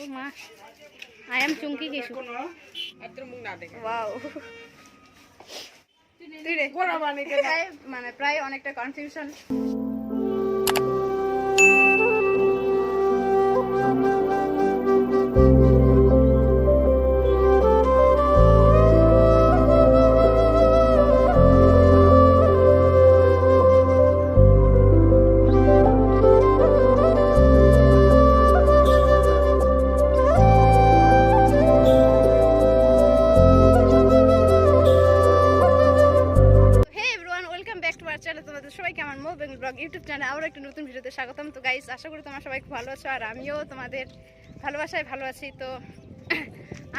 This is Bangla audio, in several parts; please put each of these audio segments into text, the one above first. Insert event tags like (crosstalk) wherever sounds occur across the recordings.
ও মা I am Chumki Kishu wow. মানে প্রায় অনেকটা confusion back to our channel তোমাদের সবাইকে আমার মো বেঙ্গল ব্লগ ইউটিউব চ্যানেলে আবার একটা নতুন ভিডিওতে স্বাগতম। তো গাইস আশা করি তোমরা সবাই ভালো আছো আর আমিও তোমাদের ভালোবাসায় ভালো আছি। তো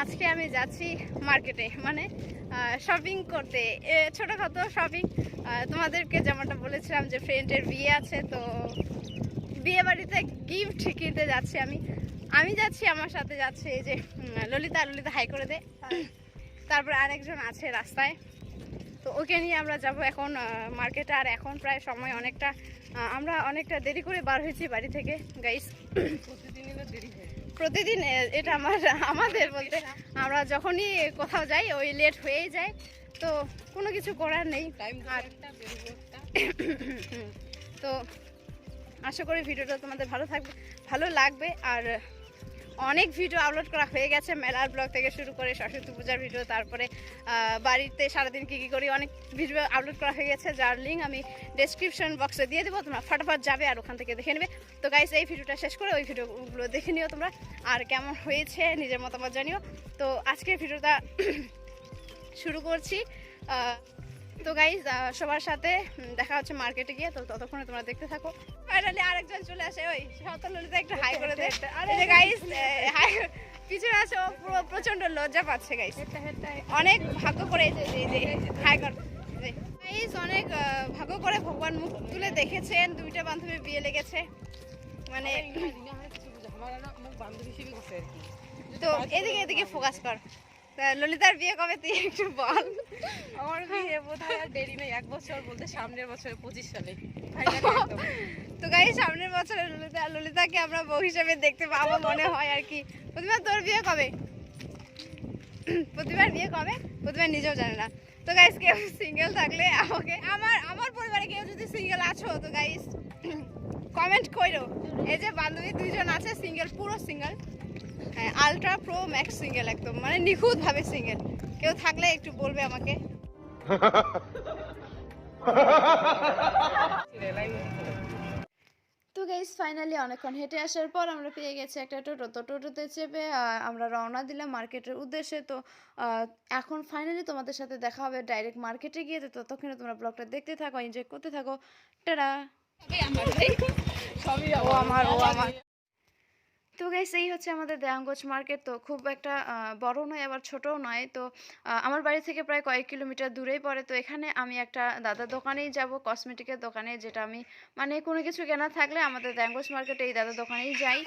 আজকে আমি যাচ্ছি মার্কেটে মানে শপিং করতে। ছোটোখাটো শপিং তোমাদেরকে যেমনটা বলেছিলাম যে ফ্রেন্ডের বিয়ে আছে, তো বিয়ে বাড়িতে গিফট কিনতে যাচ্ছি আমি। আমি যাচ্ছি, আমার সাথে যাচ্ছে এই যে ললিতা। ললিতা হাই করে দে। তারপর আরেকজন আছে রাস্তায়। তো ওকে নিয়ে আমরা যাব এখন মার্কেটে। আর এখন প্রায় সময় অনেকটা আমরা অনেকটা দেরি করে বার হয়েছি বাড়ি থেকে গাইস প্রতিদিন এটা আমার আমাদের বলতে আমরা যখনই কোথাও যাই ওই লেট হয়েই যায়। তো কোনো কিছু করার নেই। আর তো আশা করি ভিডিওটা তোমাদের ভালো থাকবে ভালো লাগবে। আর অনেক ভিডিও আপলোড করা হয়ে গেছে মেলার ব্লগ থেকে শুরু করে সরস্বতী পূজার ভিডিও, তারপরে বাড়িতে সারাদিন কী কী করি, অনেক ভিডিও আপলোড করা হয়ে গেছে, যার লিঙ্ক আমি ডেসক্রিপশন বক্সে দিয়ে দেবো, তোমরা ফটাফট যাবে আর ওখান থেকে দেখে নেবে। তো গাইস এই ভিডিওটা শেষ করে ওই ভিডিওগুলো দেখে নিও তোমরা, আর কেমন হয়েছে নিজের মতামত জানিও। তো আজকের ভিডিওটা (clears throat) শুরু করছি তো গাইজ সবার সাথে দেখা হচ্ছে মার্কেটে গিয়ে তো ততক্ষণে তোমরা দেখতে থাকো। ফাইনালি আরেকজন চলে আসে ওই শত একটু হাই করে দে। এই যে গাইজ হাই পিছনে আছে ও পুরো প্রচণ্ড লজ্জা পাচ্ছে গাইজ অনেক ভাগ্য করে যে হাই কর গাইজ অনেক ভাগ্য করে ভগবান মুখ তুলে দেখেছেন দুইটা বান্ধবী বিয়ে লেগেছে। মানে তো এদিকে এদিকে ফোকাস কর। ললিতার বিয়ে কবে তুই একটু বল? আমার বিয়ে বোধহয় আর দেরি নেই এক বছর বলতে সামনের বছরে পঁচিশ সালে। তো গাই সামনের বছরে ললিতা ললিতাকে আমরা বউ হিসেবে দেখতে পাবো মনে হয় আর কি। প্রতিবার তোর বিয়ে কবে? প্রতিবার বিয়ে কবে? প্রতিবার নিজেও জানে না। তো গাইস কেউ সিঙ্গেল থাকলে আমাকে আমার আমার পরিবারে কেউ যদি সিঙ্গেল আছো তো গাইস কমেন্ট করো এই যে বান্ধবী দুইজন আছে সিঙ্গেল পুরো সিঙ্গেল হ্যাঁ আলট্রা প্রো ম্যাক্স সিঙ্গেল একদম মানে নিখুঁতভাবে সিঙ্গেল কেউ থাকলে একটু বলবে আমাকে। (laughs) তো গাইস ফাইনালি অনেকক্ষণ হেঁটে আসার পর আমরা পেয়ে গেছি একটা টোটো। তো টোটোতে চেপে আমরা রওনা দিলাম মার্কেটের উদ্দেশ্যে। তো আহ, এখন ফাইনালি তোমাদের সাথে দেখা হবে ডাইরেক্ট মার্কেটে গিয়ে। তো ততক্ষণে তোমরা ব্লগটা দেখতে থাকো এনজয় করতে থাকো। টাটা! সবই ও আমার ও আমার। তো গাইস এই হচ্ছে আমাদের দেয়াঙ্গজ মার্কেট। তো খুব একটা বড় নয়, আবার ছোটও নয়। তো আমার বাড়ি থেকে প্রায় কয়েক কিলোমিটার দূরেই পড়ে। তো এখানে আমি একটা দাদার দোকানেই যাব কসমেটিকের দোকানে, যেটা আমি মানে কোনো কিছু কেনা থাকলে আমাদের দেয়াঙ্গজ মার্কেটে এই দাদার দোকানেই যাই।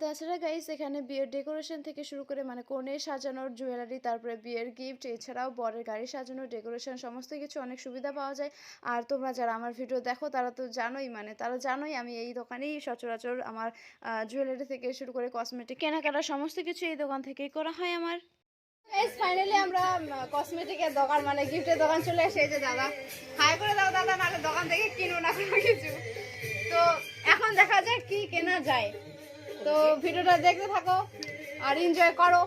তাছাড়া গাইস এখানে বিয়ের ডেকোরেশন থেকে শুরু করে মানে কনে সাজানোর জুয়েলারি তারপরে বিয়ের গিফট এছাড়াও বরের গাড়ি সাজানোর ডেকোরেশন সমস্ত কিছু অনেক সুবিধা পাওয়া যায়। আর তোমরা যারা আমার ভিডিও দেখো, তারা তো জানোই মানে তারা জানোই আমি এই দোকানেই সচরাচর আমার জুয়েলারি থেকে শুরু করে কসমেটিক কেনাকাটা সমস্ত কিছু এই দোকান থেকেই করা হয় আমার। ফাইনালি আমরা কসমেটিকের দোকান মানে গিফটের দোকান চলে এসে যে দাদা। হাই করে দাও দাদা নাহলে দোকান থেকে কিনবো না কোনো কিছু। তো এখন দেখা যাক কি কেনা যায়। তো ভিডিওটা দেখতে থাকো আর এনজয় করো।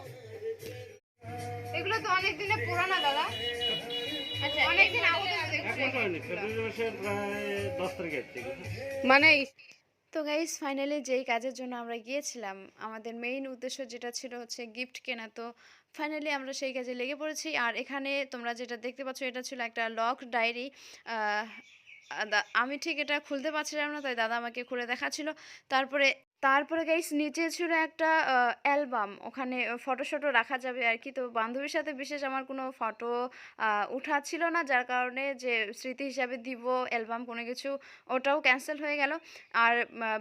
এগুলো তো অনেক দিনের পুরানা দাদা। আচ্ছা অনেক দিন আগে মানে তো গাইজ ফাইনালি যেই কাজের জন্য আমরা গিয়েছিলাম, আমাদের মেইন উদ্দেশ্য যেটা ছিল হচ্ছে গিফট কেনা। তো ফাইনালি আমরা সেই কাজে লেগে পড়েছি। আর এখানে তোমরা যেটা দেখতে পাচ্ছ, এটা ছিল একটা লক ডায়েরি আমি ঠিক এটা খুলতে পারছিলাম না, তাই দাদা আমাকে খুলে দেখাচ্ছিল। তারপরে তারপরে গাইস নিচে ছিল একটা অ্যালবাম ওখানে ফটো শটো রাখা যাবে আর কি। তো বান্ধবীর সাথে বিশেষ আমার কোনো ফটো উঠা ছিল না, যার কারণে যে স্মৃতি হিসাবে দিব অ্যালবাম কোনো কিছু, ওটাও ক্যান্সেল হয়ে গেল। আর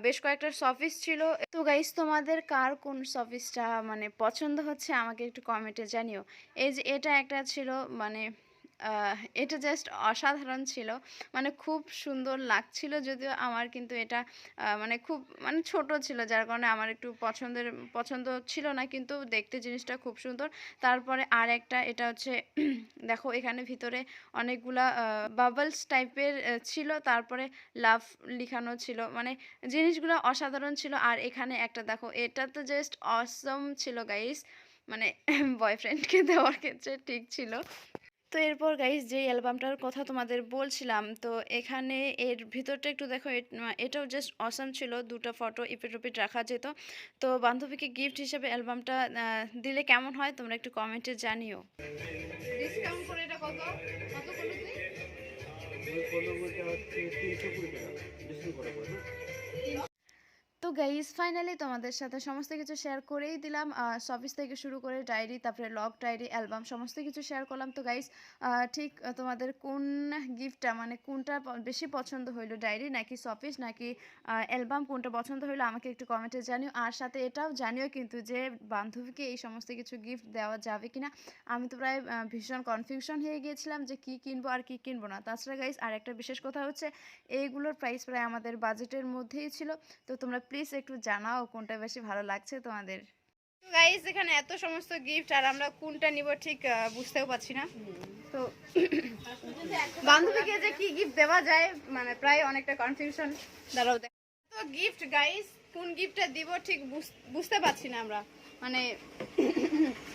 বেশ কয়েকটা সফিস ছিল। তো গাইস তোমাদের কার কোন সফিসটা মানে পছন্দ হচ্ছে? আমাকে একটু কমেন্টে জানিও। এই যে এটা একটা ছিল মানে এটা জাস্ট অসাধারণ ছিল। মানে খুব সুন্দর লাগছিল যদিও আমার কিন্তু এটা মানে খুব মানে ছোট ছিল, যার কারণে আমার একটু পছন্দের, পছন্দ ছিল না, কিন্তু দেখতে জিনিসটা খুব সুন্দর। তারপরে আর একটা এটা হচ্ছে, (clears throat) দেখো এখানে ভিতরে অনেকগুলা বাবলস টাইপের ছিল, তারপরে লাভ লিখানো ছিল। মানে জিনিসগুলো অসাধারণ ছিল। আর এখানে একটা, দেখো, এটা তো জাস্ট অসম ছিল গাইস মানে (clears throat) বয়ফ্রেন্ডকে দেওয়ার ক্ষেত্রে ঠিক ছিল। তো এরপর গাইস যে অ্যালবামটার কথা তোমাদের বলছিলাম তো এখানে এর ভিতরটা একটু দেখো এটাও জাস্ট অসাম ছিল। দুটো ফটো ইপিট ওপিট রাখা যেত। তো বান্ধবীকে গিফট হিসেবে অ্যালবামটা দিলে কেমন হয় তোমরা একটু কমেন্টে জানিও। ডিসকাউন্ট করে এটা কত? কত হচ্ছে তো গাইজ ফাইনালি তোমাদের সাথে সমস্ত কিছু শেয়ার করেই দিলাম। সফিস থেকে শুরু করে ডায়েরি তারপরে লগ ডায়েরি অ্যালবাম সমস্ত কিছু শেয়ার করলাম। তো গাইজ ঠিক তোমাদের কোন গিফটটা মানে কোনটা বেশি পছন্দ হইল ডায়েরি নাকি সফিস নাকি অ্যালবাম কোনটা পছন্দ হইল, আমাকে একটু কমেন্টে জানিও। আর সাথে এটাও জানিও কিন্তু যে বান্ধবীকে এই সমস্ত কিছু গিফট দেওয়া যাবে কিনা। আমি তো প্রায় ভীষণ কনফিউশন হয়ে গিয়েছিলাম যে কি কিনবো আর কি কিনবো না। তাছাড়া গাইজ আর একটা বিশেষ কথা হচ্ছে এইগুলোর প্রাইস প্রায় আমাদের বাজেটের মধ্যেই ছিল। তো তোমরা প্লিজ একটু জানাও কোনটা বেশি ভালো লাগছে তোমাদের। গাইজ এখানে এত সমস্ত গিফট আর আমরা কোনটা নিব ঠিক বুঝতেও পারছি না। তো বান্ধবীকে যে কি গিফট দেওয়া যায় মানে প্রায় অনেকটা কনফিউশন দাঁড়াও তো গিফট গাইজ কোন গিফটটা দিব ঠিক বুঝ- বুঝতে পারছি না আমরা। মানে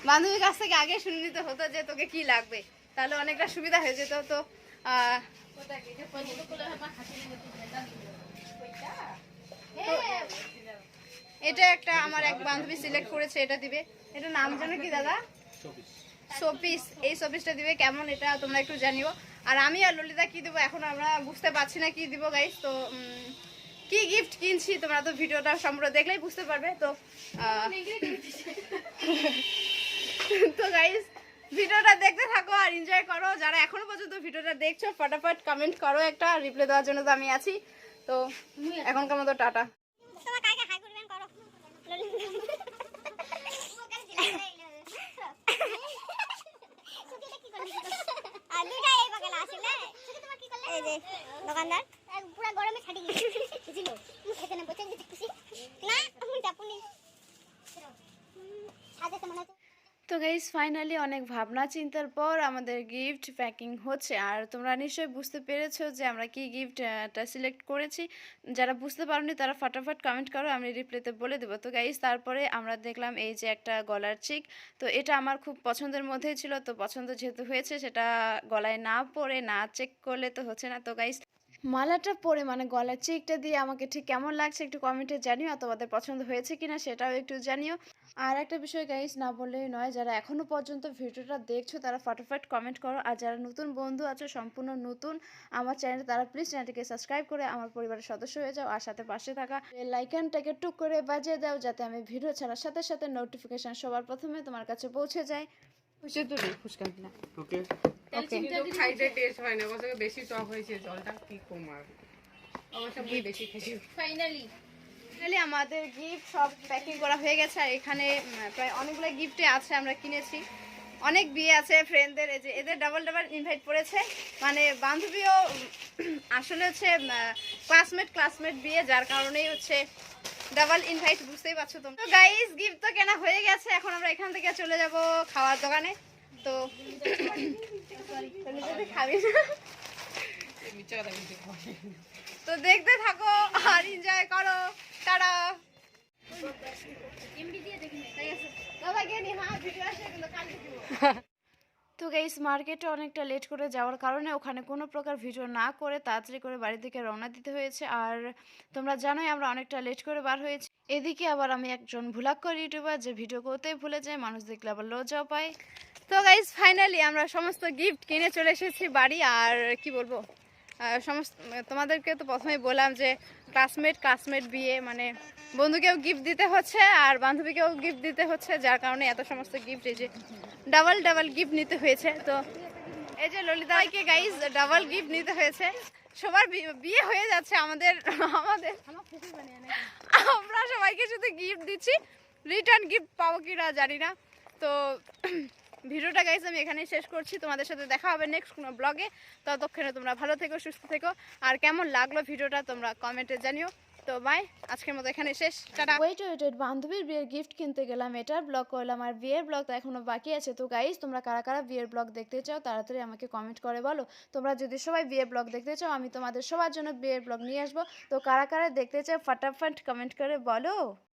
বান্ধবীর কাছ থেকে আগে শুনে নিতে হতো যে তোকে কি লাগবে। তাহলে অনেকটা সুবিধা হয়ে যেত। তো এটা একটা আমার এক বান্ধবী সিলেক্ট করেছে, এটা দিবে। এটা নাম জানো কি দাদা? শোপিস। এই শোপিসটা দিবে, কেমন এটা তোমরা একটু জানিও। আর আমি আর ললিতা কি দেবো, এখন আমরা বুঝতে পারছি না কি দিব গাইস তো কি গিফট কিনছি তোমরা তো ভিডিওটা সম্পূর্ণ দেখলেই বুঝতে পারবে, তো তো গাইস ভিডিওটা দেখতে থাকো আর এনজয় করো। যারা এখনও পর্যন্ত ভিডিওটা দেখছ, ফটাফট কমেন্ট করো একটা রিপ্লাই দেওয়ার জন্য তো আমি আছি। তো এখনকার মতো টাটা। দোকানদার পুরো গরমে ছাড়ি না বসে দেখতেছি না চাপুনি আজ মনে হচ্ছে তো গাইজ ফাইনালি অনেক ভাবনা চিন্তার পর আমাদের গিফট প্যাকিং হচ্ছে। আর তোমরা নিশ্চয়ই বুঝতে পেরেছ যে আমরা কি গিফটটা সিলেক্ট করেছি। যারা বুঝতে পারোনি তারা ফটাফট কমেন্ট করো, আমি রিপ্লাইতে বলে দেবো। তো গাইজ তারপরে আমরা দেখলাম এই যে একটা গলার চিক তো এটা আমার খুব পছন্দের মধ্যেই ছিল। তো পছন্দ যেহেতু হয়েছে, সেটা গলায় না পরে না চেক করলে তো হচ্ছে না। তো গাইজ মালাটা পরে মানে গলার চেকটা দিয়ে আমাকে ঠিক কেমন লাগছে একটু কমেন্টে জানিও তোমাদের পছন্দ হয়েছে কিনা সেটাও একটু জানিও। আর একটা বিষয় গাইস না বললেই নয়, যারা এখনও পর্যন্ত ভিডিওটা দেখছ তারা ফটাফট কমেন্ট করো। আর যারা নতুন বন্ধু আছো, সম্পূর্ণ নতুন, আমার চ্যানেল তারা প্লিজ চ্যানেলটিকে সাবস্ক্রাইব করে আমার পরিবারের সদস্য হয়ে যাও আর সাথে পাশে থাকা লাইকানটাকে টুক করে বাজিয়ে দাও যাতে আমি ভিডিও ছাড়ার সাথে সাথে নোটিফিকেশান সবার প্রথমে তোমার কাছে পৌঁছে যায়। তো নেই ওকে খাইতে টেস্ট হয় না অবশ্য বেশি টক হয়েছে জলটা কি কম অবশ্য আমি বেশি খেয়েছি ফাইনালি ফাইনালি আমাদের গিফট সব প্যাকিং করা হয়ে গেছে আর এখানে প্রায় অনেকগুলো গিফটে আছে আমরা কিনেছি। অনেক বিয়ে আছে ফ্রেন্ডদের এই যে এদের ডাবল ডাবল ইনভাইট করেছে মানে বান্ধবীও আসলে হচ্ছে ক্লাসমেট ক্লাসমেট বিয়ে যার কারণেই হচ্ছে ডাবল ইনভাইট বুঝতেই পারছ তোমরা। তো গাইস গিফট তো কেনা হয়ে গেছে এখন আমরা এখান থেকে চলে যাব খাওয়ার দোকানে। তো তো নিজেদের খাবি না মিথ্যা কথা কিন্তু খাওয়াই না। তো দেখতে থাকো আর এনজয় করো টাটা (laughs) তো গাইস মার্কেটে অনেকটা লেট করে যাওয়ার কারণে ওখানে কোনো প্রকার ভিডিও না করে তাড়াতাড়ি করে বাড়ি থেকে রওনা দিতে হয়েছে। আর তোমরা জানোই আমরা অনেকটা লেট করে বার হয়েছি। এদিকে আবার আমি একজন ভুলাক্কর ইউটিউবার যে ভিডিও করতেই ভুলে যায়, মানুষ দেখলে আবার লজ্জাও পায়। তো গাইস ফাইনালি আমরা সমস্ত গিফট কিনে চলে এসেছি বাড়ি। আর কি বলব? সমস্ত, তোমাদেরকে তো প্রথমেই বললাম যে ক্লাসমেট ক্লাসমেট বিয়ে মানে বন্ধুকেও গিফট দিতে হচ্ছে আর বান্ধবীকেও গিফট দিতে হচ্ছে, যার কারণে এত সমস্ত গিফট এই যে ডাবল ডাবল গিফট নিতে হয়েছে। তো এই যে ললিতাকে গাইজ ডাবল গিফট নিতে হয়েছে। সবার বিয়ে হয়ে যাচ্ছে আমাদের আমাদের। আমরা সবাইকে শুধু গিফট দিচ্ছি। রিটার্ন গিফট পাবো কিনা জানি না। তো ভিডিওটা গাইজ আমি এখানেই শেষ করছি। তোমাদের সাথে দেখা হবে নেক্সট কোনো ব্লগে ততক্ষণে তোমরা ভালো থেকো, সুস্থ থেকো। আর কেমন লাগল ভিডিওটা তোমরা কমেন্টে জানিও। তো বাই আজকের মতো এখানে শেষ। টাটা। ওয়েট ওয়েটেড বান্ধবীর বিয়ের গিফট কিনতে গেলাম। এটার ব্লগ করলাম আর বিয়ের ব্লগ তো এখনও বাকি আছে। তো গাইজ তোমরা কারা কারা বিয়ের ব্লগ দেখতে চাও তাড়াতাড়ি আমাকে কমেন্ট করে বলো। তোমরা যদি সবাই বিয়ের ব্লগ দেখতে চাও, আমি তোমাদের সবার জন্য বিয়ের ব্লগ নিয়ে আসব। তো কারা কারা দেখতে চাও, ফটাফট কমেন্ট করে বলো।